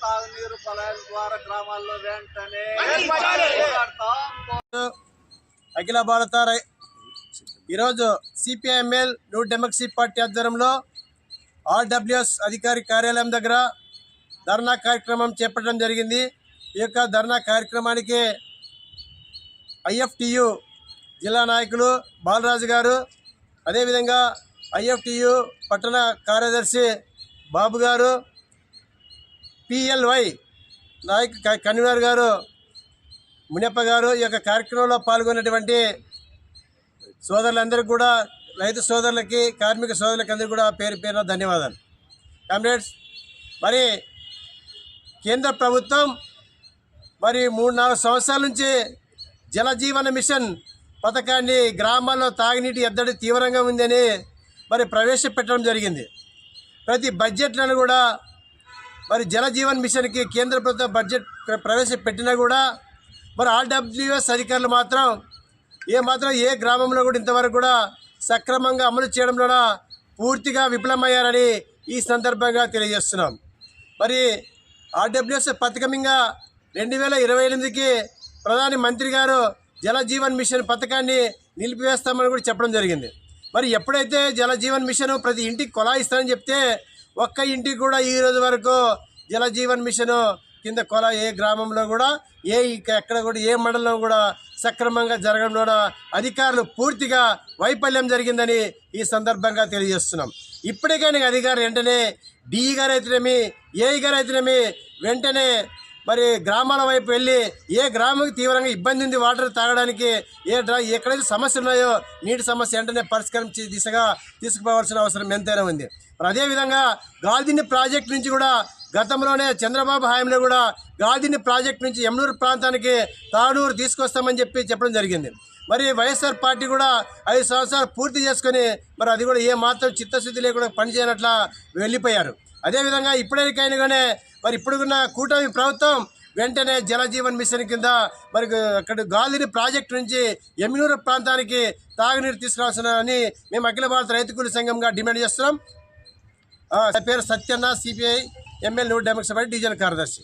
సలహాల ద్వారా గ్రామాల్లో వెంటనే. అఖిల భారత రై- ఈరోజు CPI ML New Democracy party ఆధ్వర్యంలో ఆర్డబ్ల్యూఎస్ అధికారి కార్యాలయం దగ్గర ధర్నా కార్యక్రమం చేపట్టడం జరిగింది ఈ యొక్క ధర్నా కార్యక్రమానికి ఐఎఫ్టియు జిల్లా నాయకులు బాలరాజు గారు అదేవిధంగా ఐఎఫ్టియు పట్టణ కార్యదర్శి బాబు గారు పిఎల్వై నాయక్ కన్వీనర్ గారు మునియప్ప గారు ఈ యొక్క కార్యక్రమంలో పాల్గొన్నటువంటి సోదరులందరికీ కూడా రైతు సోదరులకి కార్మిక సోదరులకి అందరికీ కూడా పేరు పేరున ధన్యవాదాలు. కామ్రేడ్స్ మరి కేంద్ర ప్రభుత్వం మరి మూడు నాలుగు సంవత్సరాల నుంచి జలజీవన మిషన్ పథకాన్ని గ్రామాల్లో తాగునీటి ఎద్దడి తీవ్రంగా ఉందని మరి ప్రవేశపెట్టడం జరిగింది. ప్రతి బడ్జెట్లను కూడా మరి జలజీవన్ మిషన్కి కేంద్ర ప్రభుత్వం బడ్జెట్ ప్రవేశపెట్టినా కూడా మరి ఆర్డబ్ల్యూఎస్ అధికారులు మాత్రం ఏ మాత్రం ఏ గ్రామంలో కూడా ఇంతవరకు కూడా సక్రమంగా అమలు చేయడంలో పూర్తిగా విఫలమయ్యారని ఈ సందర్భంగా తెలియజేస్తున్నాం. మరి ఆర్డబ్ల్యూఎస్ పథకంగా రెండు వేల ఇరవై ఎనిమిదికి ప్రధాని మంత్రి గారు జలజీవన్ మిషన్ పథకాన్ని నిలిపివేస్తామని కూడా చెప్పడం జరిగింది. మరి ఎప్పుడైతే జలజీవన్ మిషన్ ప్రతి ఇంటికి కొలాయిస్తానని చెప్తే ఒక్క ఇంటికి కూడా ఈ రోజు వరకు జలజీవన్ మిషన్ కింద కొల ఏ గ్రామంలో కూడా ఏ ఎక్కడ కూడా ఏ మండలంలో కూడా సక్రమంగా జరగడం కూడా అధికారులు పూర్తిగా వైఫల్యం జరిగిందని ఈ సందర్భంగా తెలియజేస్తున్నాం. ఇప్పటికైనా అధికారులు వెంటనే డిఈ గారు అయితేనేమి ఏఈ గారు అయితేనేమి వెంటనే మరి గ్రామాల వైపు వెళ్ళి ఏ గ్రామానికి తీవ్రంగా ఇబ్బంది ఉంది వాటర్ తాగడానికి ఏ డ్రా ఎక్కడైతే సమస్యలు ఉన్నాయో నీటి సమస్య వెంటనే పరిష్కరించే దిశగా తీసుకుపోవాల్సిన అవసరం ఎంతైనా ఉంది. మరి అదేవిధంగా గాల్దిన్ని ప్రాజెక్ట్ నుంచి కూడా గతంలోనే చంద్రబాబు హయాంలో కూడా గాల్దిన్ని ప్రాజెక్ట్ నుంచి యమునూరు ప్రాంతానికి తాడూరు తీసుకొస్తామని చెప్పి చెప్పడం జరిగింది. మరి వైఎస్ఆర్ పార్టీ కూడా ఐదు సంవత్సరాలు పూర్తి చేసుకొని మరి అది కూడా ఏ మాత్రం చిత్తశుద్ధి లేకుండా పనిచేయనట్లా వెళ్ళిపోయారు. అదేవిధంగా ఇప్పటికైనా కానీ మరి ఇప్పుడున్న కూటమి ప్రభుత్వం వెంటనే జలజీవన్ మిషన్ కింద మరి అక్కడ గాలిని ప్రాజెక్టు నుంచి ఎమ్మినూరు ప్రాంతానికి తాగునీరు తీసుకురావాల్సిన మేము అఖిల భారత రైతుకూలి సంఘంగా డిమాండ్ చేస్తున్నాం. నా పేరు Satyanna CPI MLA New Democracy division కార్యదర్శి.